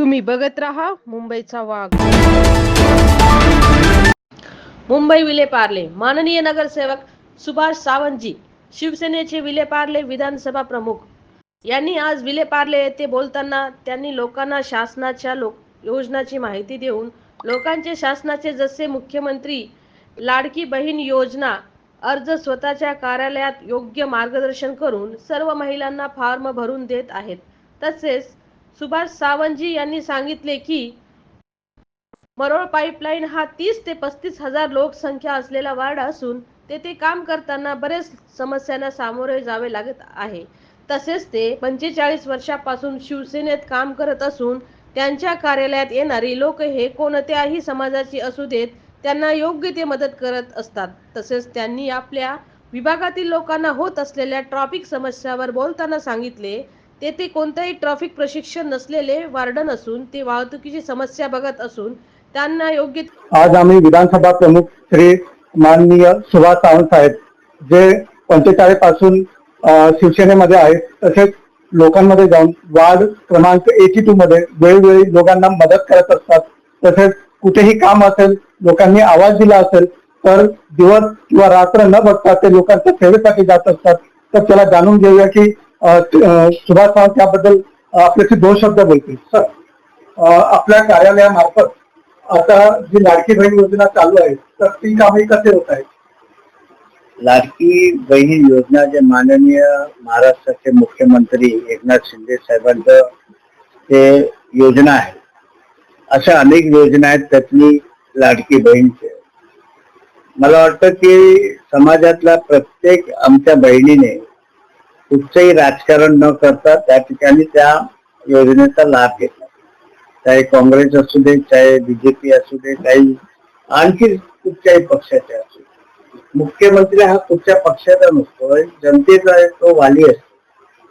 तुम्ही बघत राहा मुंबईचा वाघ. मुंबई विलेपार्ले माननीय नगरसेवक सुभाष सावंतजी शिवसेनेचे विलेपार्ले विधानसभा प्रमुख. यांनी आज विलेपार्ले येथे बोलताना त्यांनी लोकांना शासनाच्या लोक योजनाची माहिती देऊन लोकांचे शासनाचे जसे मुख्यमंत्री लाडकी बहीण योजना अर्ज स्वतःच्या कार्यालयात योग्य मार्गदर्शन करून सर्व महिलांना फॉर्म भरून देत आहेत तसेच सुभाष सावंतजी यांनी सांगितले की मरोळ पाईपलाईन हा तीस ते पस्तीस हजार लोकसंख्या असलेला वार्ड असून तेथे काम करताना बरेच समस्यांना सामोरे जावे लागत आहे. तसेच ते पंचेचाळीस वर्षापासून शिवसेनेत काम करत असून त्यांच्या कार्यालयात येणारी लोक हे कोणत्याही समाजाची असू देत त्यांना योग्य ते मदत करत असतात. तसेच त्यांनी आपल्या विभागातील लोकांना होत असलेल्या ट्रॉफिक समस्यावर बोलताना सांगितले तेथे कोणतेही ट्रॅफिक प्रशिक्षण नसलेले वार्डन असून ते वाहतुकीची समस्या बघत असून त्यांना योग्य आज आम्ही विधानसभा प्रमुख श्री माननीय सुभाष सावंत साहेब जे पंचेचाळीसपासून शिवसेनेमध्ये आहेत तसेच लोकांमध्ये जाऊन वार्ड क्रमांक एटी टू मध्ये वेळोवेळी लोकांना मदत करत असतात. तसेच कुठेही काम असेल लोकांनी आवाज दिला असेल तर दिवस किंवा रात्र न बघता ते लोकांच्या सेवेसाठी जात असतात. तर त्याला जाणून घेऊया की सुभाष सावंत याबद्दल आपल्याशी दोन शब्द बोलतील. सर आपल्या कार्यालयामार्फत आता जी लाडकी बहीण योजना चालू आहे तर ती कामे कसे होत आहेत? लाडकी बहीण योजना जे माननीय महाराष्ट्राचे मुख्यमंत्री एकनाथ शिंदे साहेबांचं ते योजना आहे. अशा अनेक योजना आहेत त्यातली लाडकी बहीणची. मला वाटतं की समाजातल्या प्रत्येक आमच्या बहिणीने कुठचंही राजकारण न करता त्या ठिकाणी त्या योजनेचा लाभ घेतला. चाहे काँग्रेस असू दे चाहे बीजेपी असू दे काही आणखी कुठच्याही पक्षाचे असू दे. मुख्यमंत्री हा कुठच्या पक्षाचा नसतो जनतेचा आहे तो वाली असतो.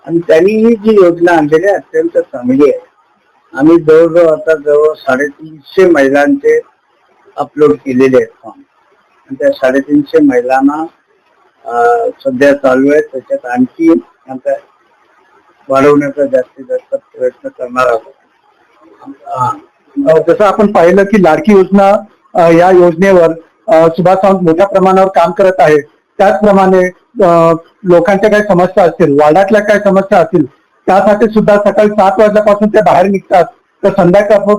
आणि त्यांनी ही जी योजना आणलेली आहे अत्यंत चांगली आहे. आम्ही जवळजवळ आता जवळ साडेतीनशे महिलांचे अपलोड केलेले आहेत फॉर्म आणि त्या साडेतीनशे महिलांना सध्या चालू आहे. त्याच्यात आणखी वाढवण्याचा जास्तीत जास्त प्रयत्न करणार आहोत. जसं आपण पाहिलं की लाडकी योजना या योजनेवर सुभाष सावंत मोठ्या प्रमाणावर काम करत आहे त्याचप्रमाणे लोकांच्या काही समस्या असतील वार्डातल्या काही समस्या असतील त्यासाठी सुद्धा सकाळी सात वाजल्यापासून ते बाहेर निघतात. तर संध्याकाळ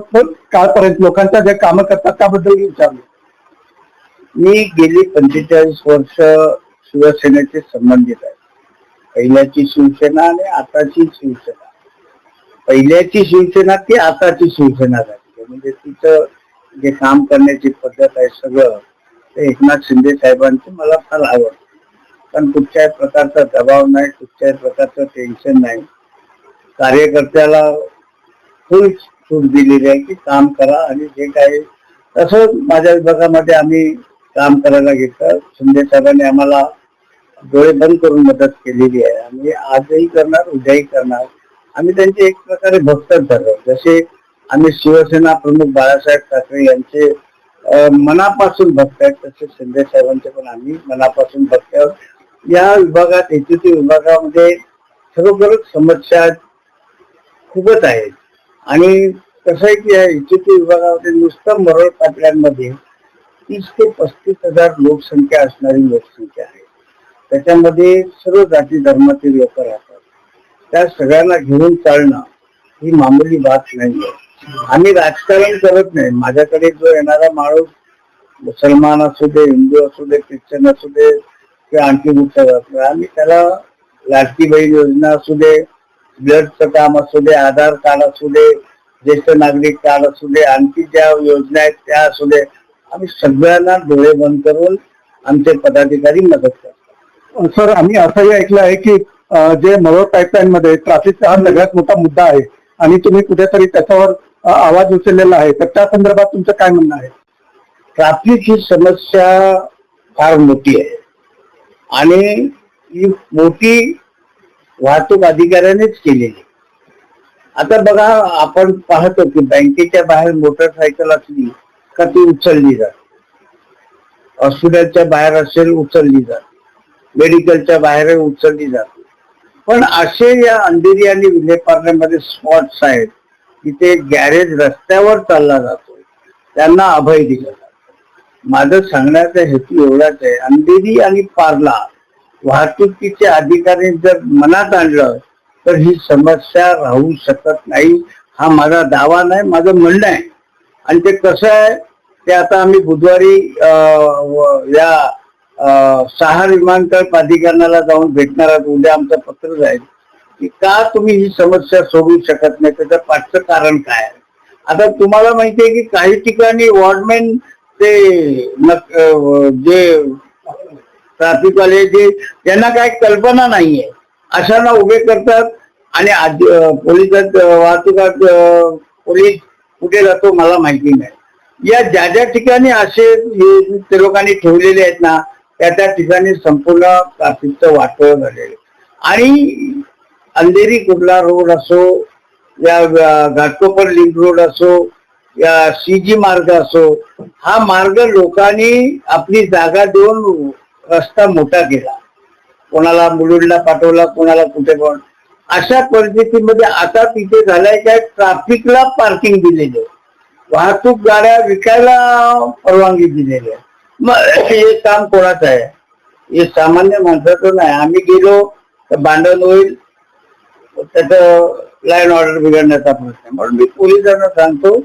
काळपर्यंत लोकांच्या जे कामं करतात त्याबद्दल विचारलं. मी गेली पंचेचाळीस वर्ष शिवसेनेचे संबंधित आहे. पहिल्याची शिवसेना आणि आताची शिवसेना. पहिल्याची शिवसेना ती आताची शिवसेना झाली. म्हणजे तिचं जे काम करण्याची पद्धत आहे सगळं ते एकनाथ शिंदे साहेबांचं मला फार आवडतं. कारण कुठच्याही प्रकारचा दबाव नाही कुठच्याही प्रकारचं टेन्शन नाही. कार्यकर्त्याला फुल सूट दिलेली आहे की काम करा आणि जे काही तसं माझ्या विभागामध्ये आम्ही काम करायला घेतलं. शिंदे साहेबांनी आम्हाला डोळे बंद करून मदत केलेली आहे. आम्ही आजही करणार उद्याही करणार. आम्ही त्यांचे एक प्रकारे भक्तच झालो जसे आम्ही शिवसेना प्रमुख बाळासाहेब ठाकरे यांचे मनापासून भक्त आहेत तसे शिंदे साहेबांचे पण आम्ही मनापासून भक्त आहोत. या विभागात एचटी विभागामध्ये खरोखरच समस्या खूपच आहेत आणि कसं आहे की या एचटी विभागामध्ये नुसतं मरळ पाटल्यांमध्ये तीस ते पस्तीस हजार लोकसंख्या असणारी लोकसंख्या आहे. त्याच्यामध्ये सर्व जाती धर्मातील लोक राहतात. त्या सगळ्यांना घेऊन चालणं ही मामूली बात नाही आम्ही राजकारण करत नाही. माझ्याकडे जो येणारा माणूस मुसलमान असू दे हिंदू असू दे ख्रिश्चन असू दे किंवा आणखी कुठचा असू दे आम्ही त्याला लाडकी बहीण योजना असू दे ब्लडचं काम असू दे आधार कार्ड असू दे ज्येष्ठ नागरिक कार्ड असू दे आणखी ज्या योजना आहेत त्या असू दे. आम्ही सगळ्यांना डोळे बंद करून आमचे पदाधिकारी मदत करतात सर आम्ही असंही ऐकलं आहे की जे मरोड पाईपलाईन मध्ये ट्रॅफिकचा हा सगळ्यात मोठा मुद्दा आहे आणि तुम्ही कुठेतरी त्याच्यावर आवाज उचललेला आहे. तर त्या संदर्भात तुमचं काय म्हणणं आहे? ट्रॅफिक ही समस्या फार मोठी आहे. आणि ही मोठी वाहतूक अधिकाऱ्यानेच केलेली. आता बघा आपण पाहतो की बँकेच्या बाहेर मोटरसायकल असली का ती उचलली जाते? हॉस्पिटलच्या बाहेर असेल उचलली जाते. मेडिकलच्या बाहेर उचलली जाते. पण असे या अंधेरी आणि विलेपार्ल्यामध्ये स्पॉट्स आहेत तिथे गॅरेज रस्त्यावर चालला जातो त्यांना अभय दिलं जातं. माझं सांगण्याचा हेतू एवढाच आहे अंधेरी आणि पार्ला वाहतुकीचे अधिकारी जर मनात आणलं तर ही समस्या राहू शकत नाही. हा माझा दावा नाही माझं म्हणणं आहे. आणि ते कसं आहे ते आता आम्ही बुधवारी या सहा विमानतळ प्राधिकरणाला जाऊन भेटणार आहोत. उद्या आमचं पत्र जाईल की का तुम्ही ही समस्या सोडवू शकत नाही? त्याचं पाठचं कारण काय आहे? आता तुम्हाला माहिती आहे की काही ठिकाणी वॉर्डमॅन ते जे ट्रॅफिक वाले जे त्यांना काय कल्पना नाहीये. अशांना उभे करतात आणि आधी- पोलिसात वाहतुकात पोलीस कुठे जातो मला माहिती नाही. या ज्या ज्या ठिकाणी असे ते लोकांनी ठेवलेले आहेत ना त्या त्या ठिकाणी संपूर्ण ट्रॅफिकचं वाटोळ झालेलं. आणि अंधेरी कुर्ला रोड असो या घाटकोपर लिंक रोड असो या सीजी मार्ग असो हा मार्ग लोकांनी आपली जागा देऊन रस्ता मोठा केला. कोणाला मुलुंडला पाठवला कोणाला कुठे पण. अशा परिस्थितीमध्ये आता तिथे झालंय काय ट्राफिकला पार्किंग दिलेली. आहे वाहतूक गाड्या विकायला परवानगी दिलेली आहे. हे काम कोणाचं आहे? हे सामान्य माणसाचं नाही. आम्ही गेलो तर भांडण होईल त्याच लाईन ऑर्डर बिघडण्याचा प्रश्न म्हणून मी पोलिसांना सांगतो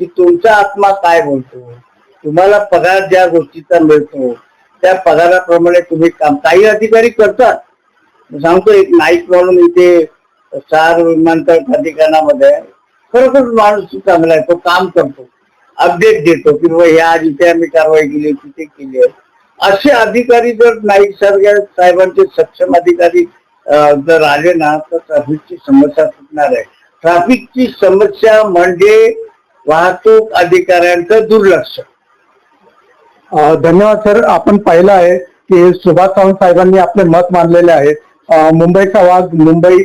की तुमचा आत्मा काय बोलतो? तुम्हाला पगार ज्या गोष्टीचा मिळतो त्या पगाराप्रमाणे तुम्ही काम काही अधिकारी करतात. सांगतो एक नाईक म्हणून इथे चार विमानतळ प्राधिकरणामध्ये आहे. खरोखर माणूस चांगला आहे तो काम करतो. अपडेट देतो की बाबा ह्या आज आम्ही कारवाई केली तिथे केली आहे. असे अधिकारी जर नाईक सारख्या साहेबांचे सक्षम अधिकारी जर आले ना तर ट्रॅफिकची समस्या सुटणार आहे. ट्रॅफिकची समस्या म्हणजे वाहतूक अधिकाऱ्यांचं दुर्लक्ष. धन्यवाद सर. आपण पाहिलं आहे की सुभाष सावंत साहेबांनी आपले मत मांडलेले आहे. मुंबईचा वाघ मुंबई